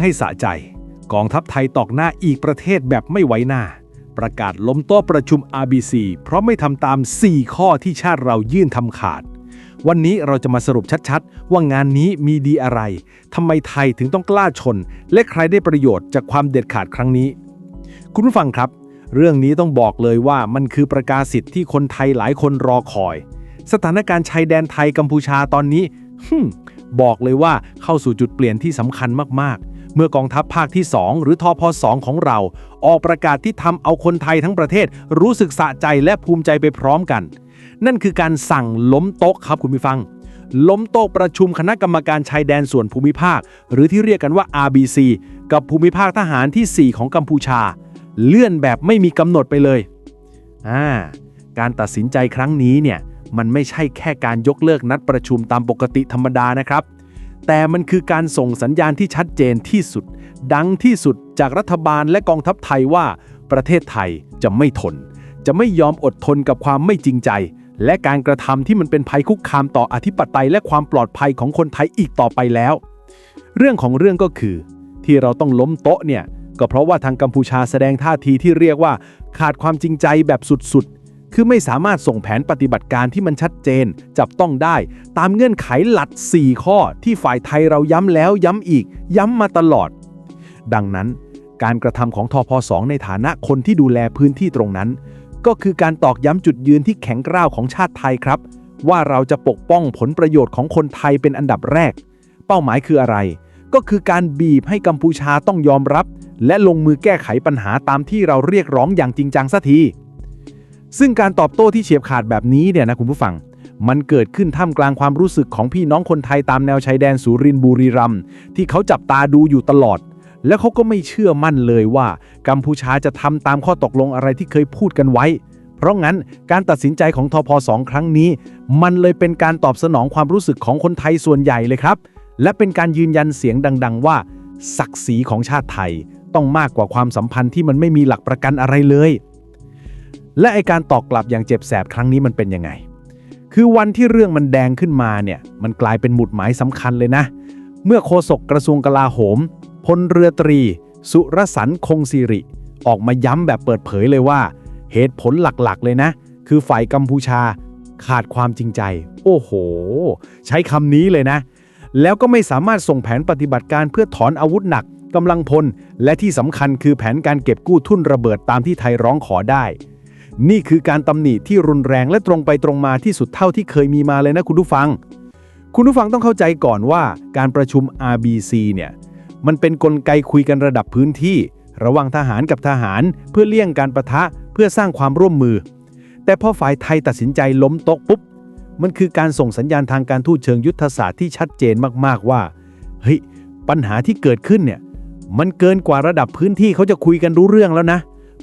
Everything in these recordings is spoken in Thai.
ให้สะใจ กองทัพไทยตอกหน้าอีกประเทศแบบไม่ไว้หน้า ประกาศล้มโต๊ะประชุม RBC เพราะไม่ทำตาม 4 ข้อที่ชาติเรายื่นทำขาด วันนี้เราจะมาสรุปชัดๆ ว่างานนี้มีดีอะไรทำไมไทยถึงต้องกล้าชน และใครได้ประโยชน์จากความเด็ดขาดครั้งนี้ คุณผู้ฟังครับ เรื่องนี้ต้องบอกเลยว่ามันคือประกาศสิทธิ์ที่คนไทยหลายคนรอคอย สถานการณ์ชายแดนไทยกัมพูชาตอนนี้บอกเลยว่าเข้าสู่จุดเปลี่ยนที่สำคัญมากๆ เมื่อกองทัพภาคที่ 2 หรือทอพ2ของเรา ออกประกาศที่ทำเอาคนไทยทั้งประเทศรู้สึกสะใจและภูมิใจไปพร้อมกัน นั่นคือการสั่งล้มโต๊ะครับคุณผู้ฟัง ล้มโต๊ะประชุมคณะกรรมการชายแดนส่วนภูมิภาค หรือที่เรียกกันว่า RBC กับภูมิภาคทหารที่ 4 ของกัมพูชา เลื่อนแบบไม่มีกำหนดไปเลยอ่าการตัดสินใจครั้งนี้เนี่ยมันไม่ใช่แค่การยกเลิกนัดประชุมตามปกติธรรมดานะครับ แต่มันคือการส่งสัญญาณที่ชัดเจนที่สุด ดังที่สุดจากรัฐบาลและกองทัพไทยว่า ประเทศไทยจะไม่ทน จะไม่ยอมอดทนกับความไม่จริงใจ และการกระทำที่มันเป็นภัยคุกคามต่ออธิปไตยและความปลอดภัยของคนไทยอีกต่อไปแล้ว เรื่องของเรื่องก็คือ ที่เราต้องล้มโต๊ะเนี่ยก็เพราะว่าทางกัมพูชาแสดงท่าทีที่เรียกว่า ขาดความจริงใจแบบสุดๆ คือไม่สามารถส่งแผนปฏิบัติการที่มันชัดเจน จับต้องได้ ตามเงื่อนไขหลัด 4 ข้อที่ฝ่ายไทยเราย้ำแล้วย้ำอีก ย้ำมาตลอด ดังนั้น การกระทำของทอพ2ในฐานะคนที่ดูแลพื้นที่ตรงนั้น ก็คือการตอกย้ำจุดยืนที่แข็งกร้าวของชาติไทยครับ ว่าเราจะปกป้องผลประโยชน์ของคนไทยเป็นอันดับแรก เป้าหมายคืออะไร ก็คือการบีบให้กัมพูชาต้องยอมรับ และลงมือแก้ไขปัญหาตามที่เราเรียกร้องอย่างจริงจังสักที ซึ่งการตอบโต้ที่เฉียบขาดแบบนี้เนี่ยนะคุณผู้ฟัง มันเกิดขึ้นท่ามกลางความรู้สึกของพี่น้องคนไทยตามแนวชายแดนสุรินทร์บุรีรัมย์ที่เขาจับตาดูอยู่ตลอด และเขาก็ไม่เชื่อมั่นเลยว่า กัมพูชาจะทำตามข้อตกลงอะไรที่เคยพูดกันไว้ เพราะงั้นการตัดสินใจของทอพสองครั้งนี้ มันเลยเป็นการตอบสนองความรู้สึกของคนไทยส่วนใหญ่เลยครับ และเป็นการยืนยันเสียงดัง ๆ ว่า ศักดิ์ศรีของชาติไทย ต้องมากกว่าความสัมพันธ์ที่มันไม่มีหลักประกันอะไรเลย และไอการตอกกลับอย่างเจ็บแสบครั้งนี้มันเป็นยังไง คือวันที่เรื่องมันแดงขึ้นมาเนี่ยมันกลายเป็นหมุดหมายสำคัญเลยนะ เมื่อโฆษกกระทรวงกลาโหมพลเรือตรี สุรสันคงสิริ ออกมาย้ำแบบเปิดเผยเลยว่า เหตุผลหลักๆ เลยนะ คือฝ่ายกัมพูชาขาดความจริงใจ โอ้โห ใช้คำนี้เลยนะ แล้วก็ไม่สามารถส่งแผนปฏิบัติการเพื่อถอนอาวุธหนักกำลังพล และที่สำคัญคือแผนการเก็บกู้ทุ่นระเบิดตามที่ไทยร้องขอได้ นี่คือการตำหนิที่รุนแรงและตรงไปตรงมาที่สุดเท่าที่เคยมีมาเลยนะคุณผู้ฟัง คุณผู้ฟังต้องเข้าใจก่อนว่าการประชุม RBC เนี่ยมันเป็นนกลไกคุยกันระดับพื้นที่ ระหว่างทหารกับทหารเพื่อเลี่ยงการประทะเพื่อสร้างความร่วมมือ แต่พอฝ่ายไทยตัดสินใจล้มโต๊ะปุ๊บมันคือการส่งสัญญาณทางการทูตเชิงยุทธศาสตร์ที่ชัดเจนมากๆว่าเฮ้ยปัญหาที่เกิดขึ้นเนี่ยมันเกินกว่าระดับพื้นที่เขาจะคุยกันรู้เรื่องแล้วนะ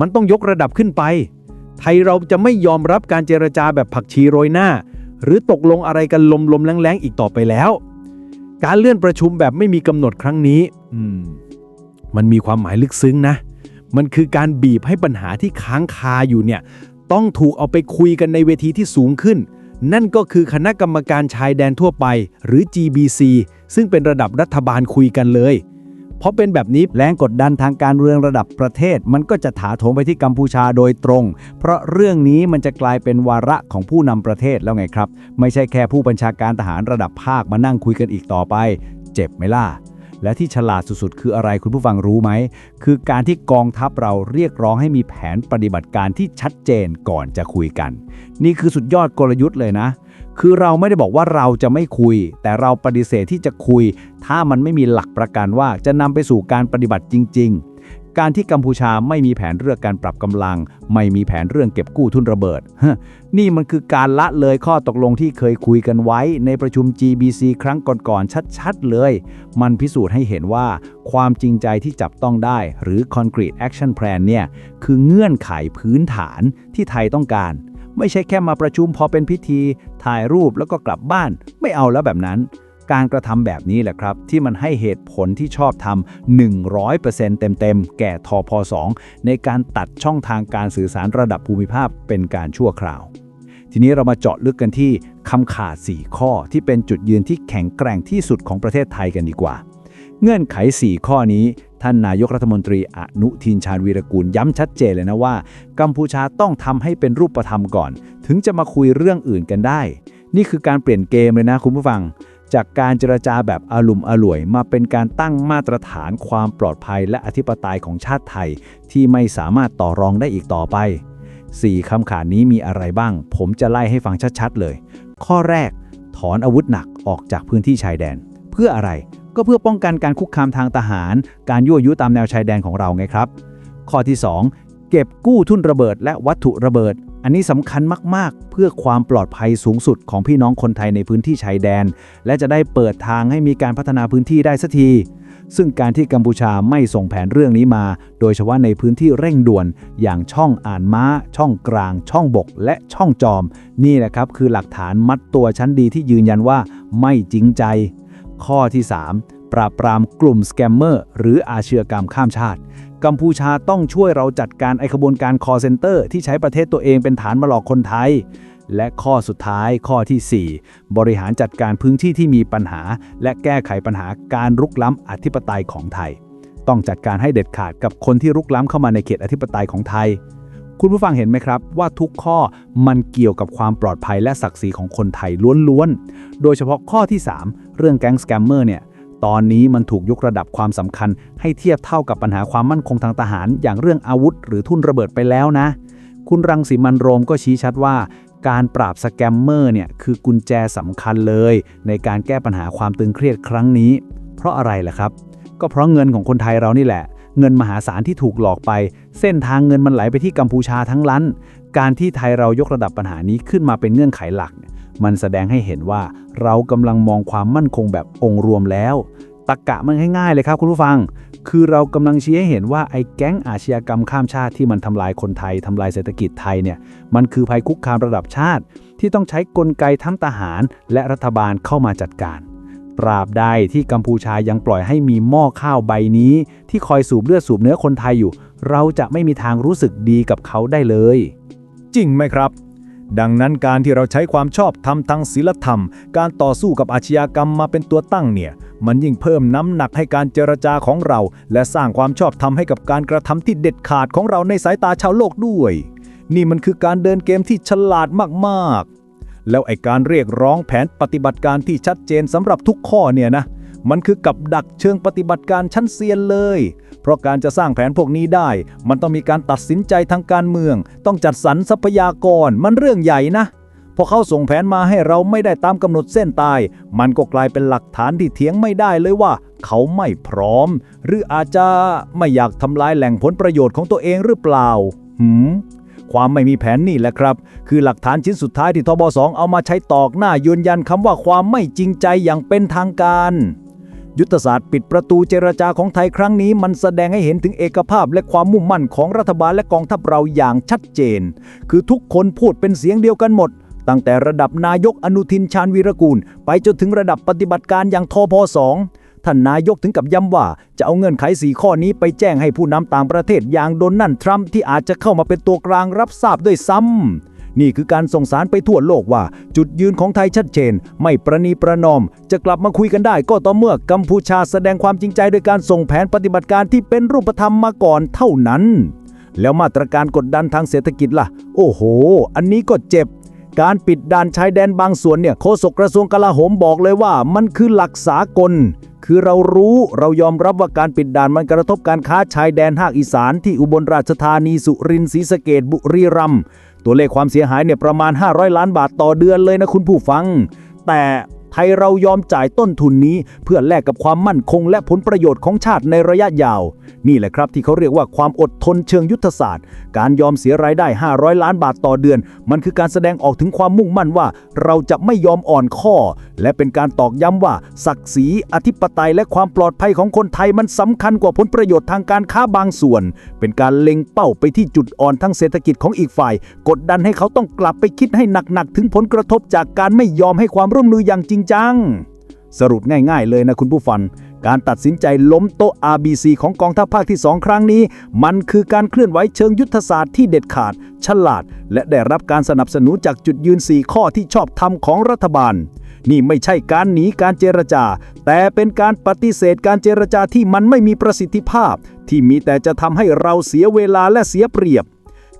มันต้องยกระดับขึ้นไป ไทยเราจะไม่ยอมรับการเจรจาแบบผักชีโรยหน้า หรือตกลงอะไรกันลมๆแรงๆอีกต่อไปแล้ว การเลื่อนประชุมแบบไม่มีกำหนดครั้งนี้อืมมันมีความหมายลึกซึ้งนะ มันคือการบีบให้ปัญหาที่ค้างคาอยู่เนี่ยต้องถูกเอาไปคุยกันในเวทีที่สูงขึ้น นั่นก็คือคณะกรรมการชายแดนทั่วไป หรือ GBC ซึ่งเป็นระดับรัฐบาลคุยกันเลย เพราะเป็นแบบนี้แรงกดดันทางการเมืองระดับประเทศ มันก็จะถาโถมไปที่กัมพูชาโดยตรง เพราะเรื่องนี้มันจะกลายเป็นวาระของผู้นำประเทศแล้วไงครับ ไม่ใช่แค่ผู้บัญชาการทหารระดับภาคมานั่งคุยกันอีกต่อไป เจ็บไหมล่ะและที่ฉลาดสุดๆ คืออะไรคุณผู้ฟังรู้ไหม คือการที่กองทัพเราเรียกร้องให้มีแผนปฏิบัติการที่ชัดเจนก่อนจะคุยกัน นี่คือสุดยอดกลยุทธ์เลยนะ คือเราไม่ได้บอกว่าเราจะไม่คุย แต่เราปฏิเสธที่จะคุย ถ้ามันไม่มีหลักประกันว่าจะนำไปสู่การปฏิบัติจริง ๆ การที่กัมพูชาไม่มีแผนเรื่องการปรับกำลัง ไม่มีแผนเรื่องเก็บกู้ทุนระเบิด นี่มันคือการละเลยข้อตกลงที่เคยคุยกันไว้ ในประชุม GBC ครั้งก่อนๆชัดๆเลย มันพิสูจน์ให้เห็นว่า ความจริงใจที่จับต้องได้ หรือ Concrete Action Plan เนี่ยคือเงื่อนไขพื้นฐานที่ไทยต้องการ ไม่ใช่แค่มาประชุมพอเป็นพิธี ถ่ายรูปแล้วก็กลับบ้าน ไม่เอาแล้วแบบนั้น การกระทำแบบนี้แหละครับ ที่มันให้เหตุผลที่ชอบทำ100%เต็มๆ แก่ทอพ2ในการตัดช่องทางการสื่อสารระดับภูมิภาคเป็นการชั่วคราว ทีนี้เรามาเจาะลึกกันที่คำขาด 4 ข้อที่เป็นจุดยืนที่แข็งแกร่งที่สุดของประเทศไทยกันดีกว่า เงื่อนไข 4 ข้อนี้ ท่านนายกรัฐมนตรีอนุทินชาญวีรกูลย้ำชัดเจนเลยนะว่า กัมพูชาต้องทำให้เป็นรูปธรรมก่อน ถึงจะมาคุยเรื่องอื่นกันได้ นี่คือการเปลี่ยนเกมเลยนะคุณผู้ฟัง จากการเจรจาแบบอาลุมอล่วย มาเป็นการตั้งมาตรฐานความปลอดภัยและอธิปไตยของชาติไทย ที่ไม่สามารถต่อรองได้อีกต่อไป 4คำขาดนี้มีอะไรบ้าง ผมจะไล่ให้ฟังชัดๆเลย ข้อแรก ถอนอาวุธหนักออกจากพื้นที่ชายแดน เพื่ออะไร ก็เพื่อป้องกันการคุกคามทางทหาร การยั่วยุตามแนวชายแดนของเราไงครับ ข้อที่ 2 เก็บกู้ทุนระเบิดและวัตถุระเบิด อันนี้สำคัญมากๆ เพื่อความปลอดภัยสูงสุดของพี่น้องคนไทยในพื้นที่ชายแดน และจะได้เปิดทางให้มีการพัฒนาพื้นที่ได้สักทีซึ่งการที่กัมพูชาไม่ส่งแผนเรื่องนี้มา โดยเฉพาะในพื้นที่เร่งด่วน อย่างช่องอ่านม้า ช่องกลาง ช่องบก และช่องจอม นี่แหละครับคือหลักฐานมัดตัวชั้นดีที่ยืนยันว่าไม่จริงใจ ข้อที่ 3 ปราบปรามกลุ่มสแกมเมอร์หรืออาชญากรรมข้ามชาติ กัมพูชาต้องช่วยเราจัดการไอขบวนการ call center ที่ใช้ประเทศตัวเองเป็นฐานมาหลอกคนไทย และข้อสุดท้ายข้อทีสี่ 4 บริหารจัดการพื้นที่ที่มีปัญหา และแก้ไขปัญหาการรุกล้ำอธิปไตยของไทย ต้องจัดการให้เด็ดขาดกับคนที่รุกล้ำเข้ามาในเขตอธิปไตยของไทย คุณผู้ฟังเห็นไหมครับ ว่าทุกข้อมันเกี่ยวกับความปลอดภัยและศักดิ์ศรีของคนไทยล้วนๆ โดยเฉพาะข้อที่ 3 เรื่องแก๊งสแกมเมอร์เนี่ยตอนนี้มันถูกยกระดับความสำคัญ ให้เทียบเท่ากับปัญหาความมั่นคงทางทหาร อย่างเรื่องอาวุธ หรือทุ่นระเบิดไปแล้วนะ คุณรังสีมันโรมก็ชี้ชัดว่า การปราบสแกมเมอร์เนี่ยคือกุญแจสำคัญเลย ในการแก้ปัญหาความตึงเครียดครั้งนี้ เพราะอะไรล่ะครับ ก็เพราะเงินของคนไทยเรานี่แหละ เงินมหาศาลที่ถูกหลอกไป เส้นทางเงินมันไหลไปที่กัมพูชาทั้งล้น การที่ไทยเรายกระดับปัญหานี้ขึ้นมาเป็นเงื่อนไขหลัก มันแสดงให้เห็นว่าเรากำลังมองความมั่นคงแบบองค์รวมแล้วตรกกะมันง่ายๆเลยครับคุณผู้ฟัง คือเรากำลังชี้ให้เห็นว่าไอ้แก๊งอาชญากรรมข้ามชาติที่มันทำลายคนไทยทำลายเศรษฐกิจไทยเนี่ย มันคือภัยคุกคามระดับชาติ ที่ต้องใช้กลไกทั้งทหาร และรัฐบาลเข้ามาจัดการ ตราบใดที่กัมพูชายังปล่อยให้มีหม้อข้าวใบนี้ ที่คอยสูบเลือดสูบเนื้อคนไทยอยู่ เราจะไม่มีทางรู้สึกดีกับเขาได้เลย จริงไหมครับ ดังนั้นการที่เราใช้ความชอบธรรมทางศีลธรรม การต่อสู้กับอาชญากรรมมาเป็นตัวตั้งเนี่ย มันยิ่งเพิ่มน้ำหนักให้การเจรจาของเรา และสร้างความชอบธรรมให้กับการกระทำที่เด็ดขาดของเราในสายตาชาวโลกด้วย นี่มันคือการเดินเกมที่ฉลาดมากๆ แล้วไอการเรียกร้องแผนปฏิบัติการที่ชัดเจนสำหรับทุกข้อเนี่ยนะมันคือกับดักเชิงปฏิบัติการชั้นเซียนเลย เพราะการจะสร้างแผนพวกนี้ได้ มันต้องมีการตัดสินใจทางการเมือง ต้องจัดสรรทรัพยากร มันเรื่องใหญ่นะ พอเขาส่งแผนมาให้เราไม่ได้ตามกำหนดเส้นตาย มันก็กลายเป็นหลักฐานที่เถียงไม่ได้เลยว่า เขาไม่พร้อม หรืออาจจะไม่อยากทำลายแหล่งผลประโยชน์ของตัวเองหรือเปล่า หืม ความไม่มีแผนนี่แหละครับ คือหลักฐานชิ้นสุดท้ายที่ทบสองเอามาใช้ตอกหน้ายืนยันคำว่าความไม่จริงใจอย่างเป็นทางการยุทธศาสตร์ปิดประตูเจรจาของไทยครั้งนี้มันแสดงให้เห็นถึงเอกภาพและความมุ่งมั่นของรัฐบาลและกองทัพเราอย่างชัดเจน คือทุกคนพูดเป็นเสียงเดียวกันหมด ตั้งแต่ระดับนายกอนุทินชาญวีรกูล ไปจนถึงระดับปฏิบัติการอย่างทพสอง ท่านนายกถึงกับย้ำว่า จะเอาเงื่อนไขสีข้อนี้ไปแจ้งให้ผู้นำต่างประเทศอย่างโดนัลด์ทรัมป์ที่อาจจะเข้ามาเป็นตัวกลางรับทราบด้วยซ้ำนี่คือการส่งสารไปทั่วโลกว่า จุดยืนของไทยชัดเจน ไม่ประนีประนอม จะกลับมาคุยกันได้ก็ต่อเมื่อกัมพูชาแสดงความจริงใจโดยการส่งแผนปฏิบัติการที่เป็นรูปธรรมมาก่อนเท่านั้น แล้วมาตรการกดดันทางเศรษฐกิจล่ะ โอ้โห อันนี้ก็เจ็บ การปิดด่านชายแดนบางส่วนเนี่ยโฆษกกระทรวงกลาโหมบอกเลยว่า มันคือหลักสากล คือเรารู้เรายอมรับว่าการปิดด่านมันกระทบการค้าชายแดนภาคอีสานที่อุบลราชธานีสุรินทร์ศรีสะเกดบุรีรัมย์ตัวเลขความเสียหายเนี่ยประมาณ 500 ล้านบาทต่อเดือนเลยนะคุณผู้ฟัง แต่ ไทยเรายอมจ่ายต้นทุนนี้ เพื่อแลกกับความมั่นคงและผลประโยชน์ของชาติในระยะยาว นี่แหละครับที่เขาเรียกว่าความอดทนเชิงยุทธศาสตร์ การยอมเสียรายได้ 500 ล้านบาทต่อเดือน มันคือการแสดงออกถึงความมุ่งมั่นว่า เราจะไม่ยอมอ่อนข้อ และเป็นการตอกย้ำว่า ศักดิ์ศรี อธิปไตย และความปลอดภัยของคนไทยมันสำคัญกว่าผลประโยชน์ทางการค้าบางส่วน เป็นการเล็งเป้าไปที่จุดอ่อนทางเศรษฐกิจของอีกฝ่าย กดดันให้เขาต้องกลับไปคิดให้หนักๆถึงผลกระทบจากการไม่ยอมให้ความร่วมมืออย่างจริงจัง สรุปง่ายๆเลยนะคุณผู้ฟัง การตัดสินใจล้มโต๊ะ RBC ของกองทัพภาคที่ 2 ครั้งนี้ มันคือการเคลื่อนไหวเชิงยุทธศาสตร์ที่เด็ดขาด ฉลาด และได้รับการสนับสนุนจากจุดยืน 4 ข้อที่ชอบธรรมของรัฐบาลนี่ไม่ใช่การหนีการเจรจา แต่เป็นการปฏิเสธการเจรจาที่มันไม่มีประสิทธิภาพ ที่มีแต่จะทำให้เราเสียเวลาและเสียเปรียบ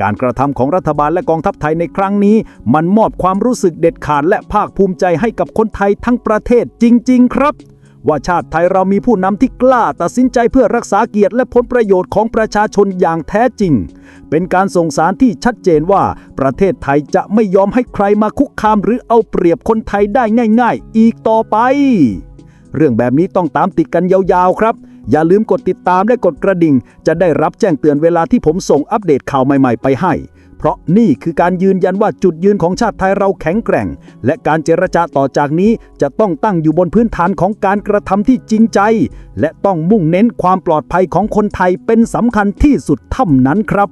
การกระทำของรัฐบาลและกองทัพไทยในครั้งนี้ มันมอบความรู้สึกเด็ดขาดและภาคภูมิใจให้กับคนไทยทั้งประเทศจริง ๆ ครับ ว่าชาติไทยเรามีผู้นำที่กล้าตัดสินใจเพื่อรักษาเกียรติและผลประโยชน์ของประชาชนอย่างแท้จริง เป็นการส่งสารที่ชัดเจนว่าประเทศไทยจะไม่ยอมให้ใครมาคุกคามหรือเอาเปรียบคนไทยได้ง่าย ๆ อีกต่อไป เรื่องแบบนี้ต้องตามติดกันยาวๆครับ อย่าลืมกดติดตามและกดกระดิ่ง จะได้รับแจ้งเตือนเวลาที่ผมส่งอัปเดตข่าวใหม่ๆไปให้ เพราะนี่คือการยืนยันว่าจุดยืนของชาติไทยเราแข็งแกร่ง และการเจรจาต่อจากนี้จะต้องตั้งอยู่บนพื้นฐานของการกระทำที่จริงใจ และต้องมุ่งเน้นความปลอดภัยของคนไทยเป็นสำคัญที่สุดเท่านั้นครับ